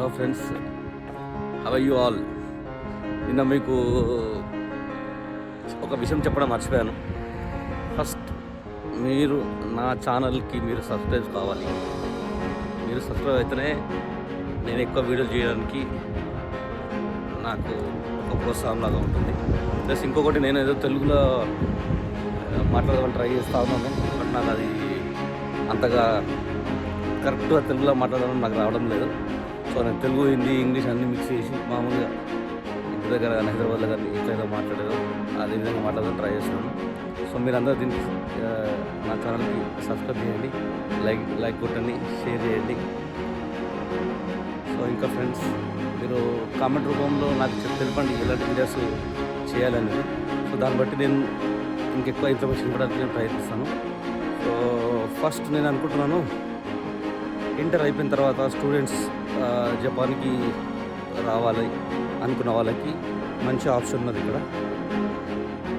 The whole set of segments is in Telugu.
Hello friends how you all నిన్న మీకు ఒక విషయం చెప్పడం మర్చిపోయాను. ఫస్ట్ మీరు నా ఛానల్కి మీరు సబ్స్క్రైబ్ కావాలి. మీరు సబ్స్క్రైబ్ అయితేనే నేను ఎక్కువ వీడియోలు చేయడానికి నాకు ఒక ప్రోత్సాహంలాగా ఉంటుంది. ప్లస్ ఇంకొకటి నేను ఏదో తెలుగులో ఆ, మాట్లాడదామని ట్రై చేస్తా ఉన్నాను. బట్ నాకు అది అంతగా కరెక్ట్గా తెలుగులో మాట్లాడడం నాకు రావడం లేదు. సో నేను తెలుగు హిందీ ఇంగ్లీష్ అన్ని మిక్స్ చేసి మామూలుగా ఇంటి దగ్గర కానీ హైదరాబాద్లో కానీ ఎట్లయితే మాట్లాడారో అదే విధంగా మాట్లాడడం ట్రై చేస్తున్నాను. సో మీరందరూ దీనికి నా ఛానల్కి సబ్స్క్రైబ్ చేయండి లైక్ లైక్ కొట్టండి షేర్ చేయండి. సో ఇంకా ఫ్రెండ్స్ మీరు కామెంట్ రూపంలో నాకు చెప్ తెలపండి ఎలాంటి వీడియోస్ చేయాలని. సో దాన్ని బట్టి నేను ఇంకెక్కువ ఇన్ఫర్మేషన్ ఇవ్వడానికి నేను ప్రయత్నిస్తాను సో ఫస్ట్ నేను అనుకుంటున్నాను ఇంటర్ అయిపోయిన తర్వాత స్టూడెంట్స్ జపాన్కి రావాలి అనుకున్న వాళ్ళకి మంచి ఆప్షన్ ఉన్నది ఇక్కడ.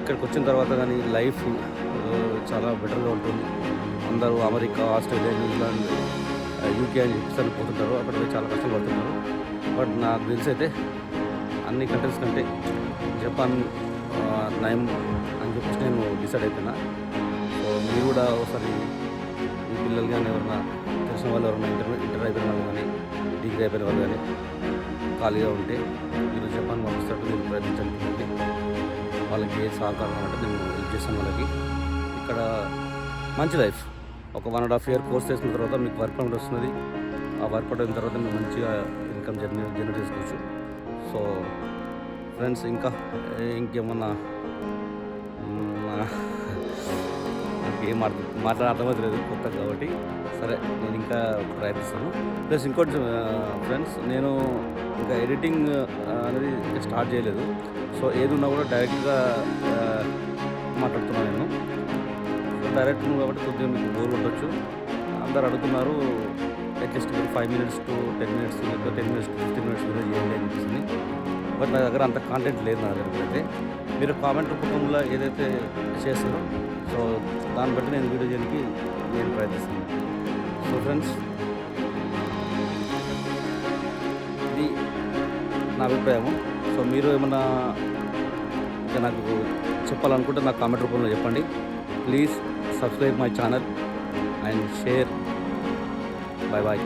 ఇక్కడికి వచ్చిన తర్వాత కానీ లైఫ్ చాలా బెటర్గా ఉంటుంది. అందరూ అమెరికా ఆస్ట్రేలియా న్యూజిలాండ్ యూకే అని చెప్పేసి పోతుంటారు. అక్కడ చాలా కష్టపడుతున్నారు బట్ నాకు తెలిసి అయితే అన్ని కంట్రీస్ కంటే జపాన్ నయం అని చెప్పేసి నేను డిసైడ్ అయిపోయినా. సో మీరు కూడా ఒకసారి మీ పిల్లలు కానీ ఎవరైనా తెలిసిన వాళ్ళు ఎవరైనా ఇంటర్ ఇంటర్ అయిపోయిన వాళ్ళు కానీ డిగ్రీ అయిపోయిన వాళ్ళు కానీ ఖాళీగా ఉంటే మీరు జపాన్ పంపిస్తట్టు మీరు ప్రయత్నించండి. వాళ్ళకి ఏ సహకారం అంటే నేను హెల్ప్ చేస్తాను వాళ్ళకి. ఇక్కడ మంచి లైఫ్. ఒక one and half year course చేసిన తర్వాత మీకు వర్క్ పర్మిట్ వస్తుంది ఆ వర్క్ పర్మిట్ అయిన తర్వాత మీరు మంచిగా ఇన్కమ్ జనరేట్ జనరేట్ చేసుకోవచ్చు. సో ఫ్రెండ్స్ ఇంకా ఇంకేమన్నా? ఏం మాట్లా మాట్లాడ అర్థమవుతలేదు కొత్త కాబట్టి. సరే నేను ఇంకా ప్రయత్నిస్తాను. ప్లస్ ఇంకోటి ఫ్రెండ్స్ నేను ఇంకా ఎడిటింగ్ అనేది స్టార్ట్ చేయలేదు. సో ఏది ఉన్నా కూడా డైరెక్ట్గా మాట్లాడుతున్నాను నేను. డైరెక్ట్ కాబట్టి కొద్దిగా మీకు బోర్ ఉండొచ్చు అందరు అడుగుతున్నారు అట్లీస్ట్ మీరు five minutes to ten minutes లేకపోతే ten minutes to fifteen minutes video చేయండి అనిపిస్తుంది బట్ నా దగ్గర అంత కాంటెంట్ లేదు నా దగ్గర అయితే. మీరు కామెంట్ రూపంలో ఏదైతే చేస్తారో సో దాన్ని బట్టి నేను వీడియో చేయడానికి నేను ప్రయత్నిస్తాను సో ఫ్రెండ్స్ ఇది నా అభిప్రాయము. సో మీరు ఏమన్నా ఇంకా నాకు చెప్పాలనుకుంటే నాకు కామెంట్ రూపంలో చెప్పండి. Please subscribe my channel and share bye bye